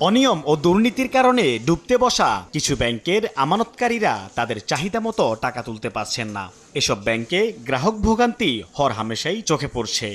অনিয়ম ও দুর্নীতির কারণে ডুবতে বসা কিছু ব্যাংকের আমানতকারীরা তাদের চাহিদা মতো টাকা তুলতে পারছেন না। এসব ব্যাংকে গ্রাহক ভোগান্তি হর হামেশাই চোখে পড়ছে।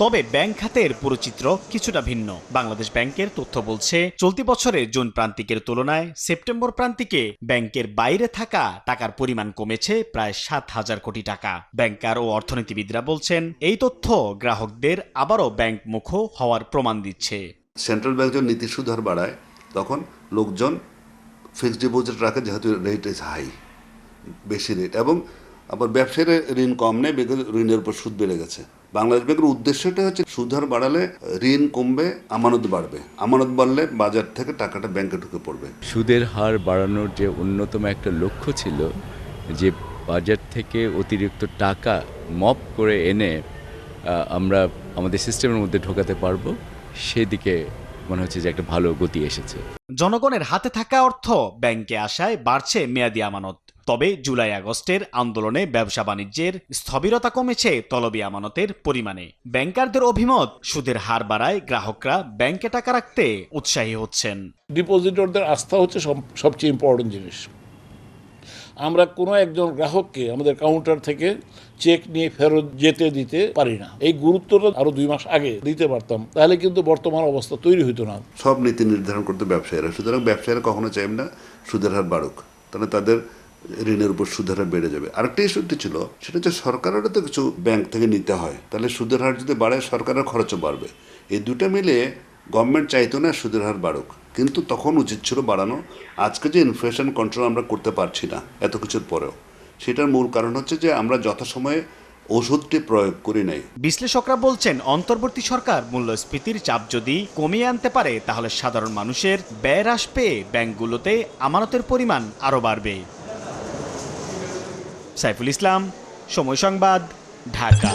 তবে ব্যাংক খাতের পুরো চিত্র কিছুটা ভিন্ন। বাংলাদেশ ব্যাংকের তথ্য বলছে, চলতি বছরে জুন প্রান্তিকের তুলনায় সেপ্টেম্বর প্রান্তিকে ব্যাংকের বাইরে থাকা টাকার পরিমাণ কমেছে প্রায় সাত হাজার কোটি টাকা। ব্যাংকার ও অর্থনীতিবিদরা বলছেন, এই তথ্য গ্রাহকদের আবারও ব্যাংক মুখ হওয়ার প্রমাণ দিচ্ছে। সেন্ট্রাল ব্যাংক যখন নীতি সুদ হার বাড়ায়, তখন লোকজন ফিক্সড ডিপোজিট রাখে যেহেতু রেট ইজ হাই বেশি রেট এবং আবার ব্যবসায়ীরা ঋণ কম নেয় বিকজ ঋণের উপর সুদ বেড়ে গেছে। বাংলাদেশ ব্যাংকের উদ্দেশ্যটা হচ্ছে সুদ হার বাড়ালে ঋণ কমবে আমানত বাড়বে। আমানত বাড়লে বাজার থেকে টাকাটা ব্যাংকে ঢুকে পড়বে। সুদের হার বাড়ানোর যে অন্যতম একটা লক্ষ্য ছিল যে বাজার থেকে অতিরিক্ত টাকা মপ করে এনে আমরা আমাদের সিস্টেমের মধ্যে ঢোকাতে পারব সেদিকে মনে হচ্ছে যে একটা ভালো গতি এসেছে। জনগণের হাতে থাকা অর্থ ব্যাংকে আসায় বাড়ছে মেয়াদি আমানত। তবে জুলাই আগস্টের আন্দোলনে ব্যবসা বাণিজ্যের স্থবিরতা কমেছে তলবি আমানতের পরিমাণে। ব্যাংকারদের অভিমত সুদের হার বাড়ায় গ্রাহকরা ব্যাংকে টাকা রাখতে উৎসাহী হচ্ছেন। ডিপোজিটরদের আস্থা হচ্ছে সবচেয়ে ইম্পর্টেন্ট জিনিস। আমরা কোনো একজন গ্রাহককে আমাদের কাউন্টার থেকে চেক নিয়ে ফেরত যেতে দিতে পারি না। এই গুরুত্বটা আরও দুই মাস আগে দিতে পারতাম তাহলে কিন্তু বর্তমান অবস্থা তৈরি হতো না। সব নীতি নির্ধারণ করতে ব্যবসায়ীরা সুতরাং ব্যবসায়ীরা কখনো চাইবে না সুদের হার বাড়ুক। তাহলে তাদের ঋণের উপর সুদের হার বেড়ে যাবে। আরেকটা ইস্যুটি ছিল, সেটা হচ্ছে সরকারেরও তো কিছু ব্যাংক থেকে নিতে হয়। তাহলে সুদের হার যদি বাড়ে, সরকারের খরচও বাড়বে। এই দুটো মিলে গভর্নমেন্ট চাইতো না সুদের হার বাড়ুক। কিন্তু তখন উচিত ছিল বাড়ানো। আজকে যে ইনফ্লেশন কন্ট্রোল আমরা করতে পারছি না এত কিছুর পরেও। সেটার মূল কারণ হচ্ছে যে আমরা যথাসময়ে ওষুধটি প্রয়োগ করি নাই। বিশ্লেষকরা বলছেন, অন্তর্বর্তী সরকার মূল্যস্ফীতির চাপ যদি কমিয়ে আনতে পারে, তাহলে সাধারণ মানুষের ব্যয় হ্রাস পেয়ে ব্যাংকগুলোতে আমানতের পরিমাণ আরও বাড়বে। সাইফুল ইসলাম সময় সংবাদ ঢাকা।